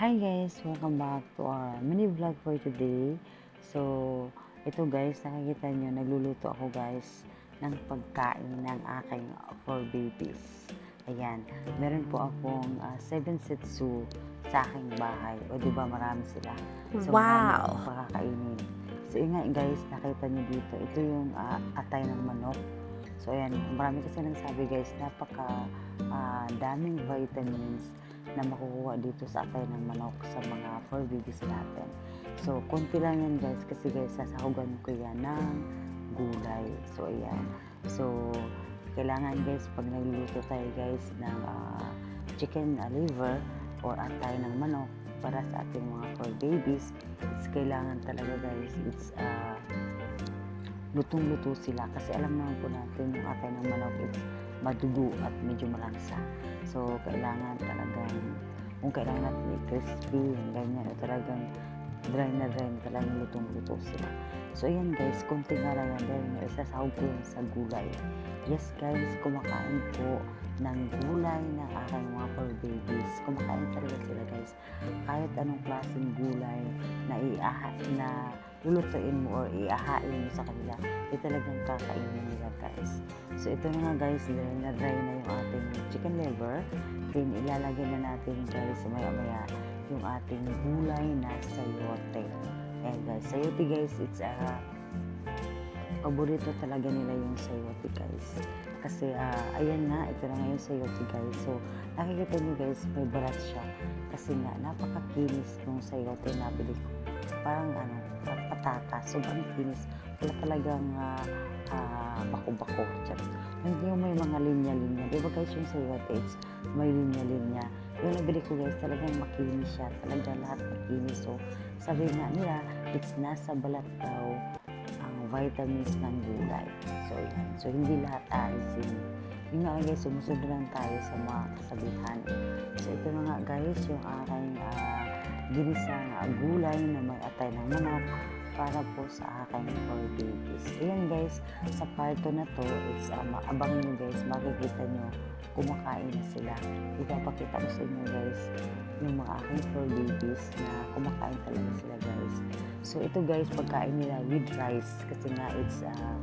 Hi guys! Welcome back to our mini vlog for today. So, ito guys, nakikita nyo, nagluluto ako guys ng pagkain ng aking four babies. Ayan, meron po akong 7 setsu sa aking bahay. O di ba marami sila. So, marami Wow! pakakainin. So, yun nga guys, nakita nyo dito, ito yung ah, atay ng manok. So, ayan, marami kasi nagsabi guys, napaka ah, daming vitamins na makukuha dito sa atay ng manok sa mga fur babies natin. So, konti lang yan guys kasi guys, sasahugan ko yan ng gulay. So, ayan. So, kailangan guys, pag nagluluto tayo guys ng ah, chicken ah, liver or atay ng manok para sa ating mga fur babies, it's kailangan talaga guys, it's ah, lutong-luto sila kasi alam naman po natin yung atay ng manok it's madugo at medyo malangsa. So, kailangan talagang, kung kailangan natin i-crispy, yung ganyan, o talagang dry na dry na talagang lutong-luto sila. So, ayan guys, konti nga lang yan dahil nga isasahog sa gulay. Yes guys, kumakain po ng gulay ng aking mga fur babies. Kumakain talaga sila guys. Kahit anong klaseng gulay na iaha, na lulutuin mo or iahain mo sa kanila, ay talagang kakainin nila guys. So ito na nga guys, dry na na yung ating chicken liver. Then ilalagay na natin guys maya maya yung ating gulay na sayote. And guys, sayote guys, it's a paborito talaga nila yung sayote guys. Kasi ah, ayan nga, ito na nga yung sayote guys. So nakikita nyo guys, may balat siya. Kasi nga, napakakinis nung sayote na bili ko. Parang ano, parang patata. Sobrang kinis. Wala talagang ah, ah, bako-bako. Hindi yung may mga linya-linya. Di ba guys yung sayote, it's may linya-linya. Yung nabili ko guys, talagang makinis siya. Talaga lahat makinis. So, sabi nga nila, it's nasa balat daw ang vitamins ng gulay. So, yan. So, hindi lahat alisin. Yun nga guys, sumusunod lang tayo sa mga kasabihan. So, ito na nga guys, yung aking ah, ginisang gulay na may atay ng manok para po sa aking four babies. Ayan guys, sa part 2 na to, it's um, abangan nyo guys, makikita nyo kumakain na sila. Ipapakita ko sa inyo guys yung mga aking four babies na kumakain talaga sila guys. So ito guys, pagkain nila with rice kasi nga it's uh,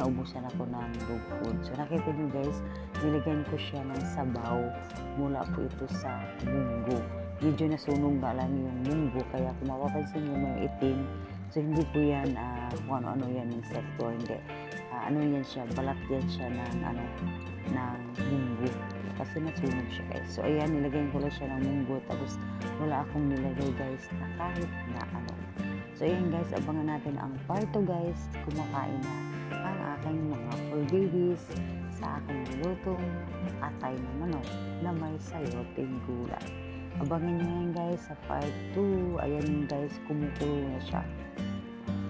naubusan ako ng dog food. So nakita nyo guys, nilagyan ko siya ng sabaw mula po ito sa munggo. Medyo nasunog na lang yung munggo kaya kung mapapansin nyo may itim, so hindi po yan uh, kung ano-ano yan insekto, hindi. Ah, ano yan siya, balat yan siya ng ano, ng munggo. Kasi nasunog siya guys. So ayan, nilagyan ko lang siya ng munggo tapos wala akong nilagay guys na kahit na ano. So ayan guys, abangan natin ang part 2 guys, kumakain na ang aking mga fur babies sa aking lutong atay na manok na may sayoting gulay. Abangan nyo yan guys sa part 2. Ayan guys, kumukulo na siya.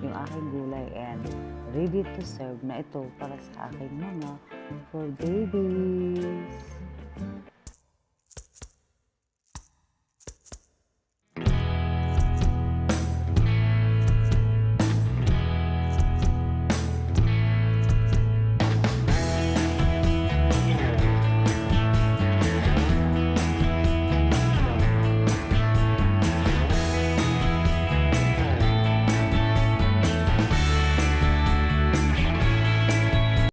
Yung aking gulay and ready to serve na ito para sa aking mga fur babies.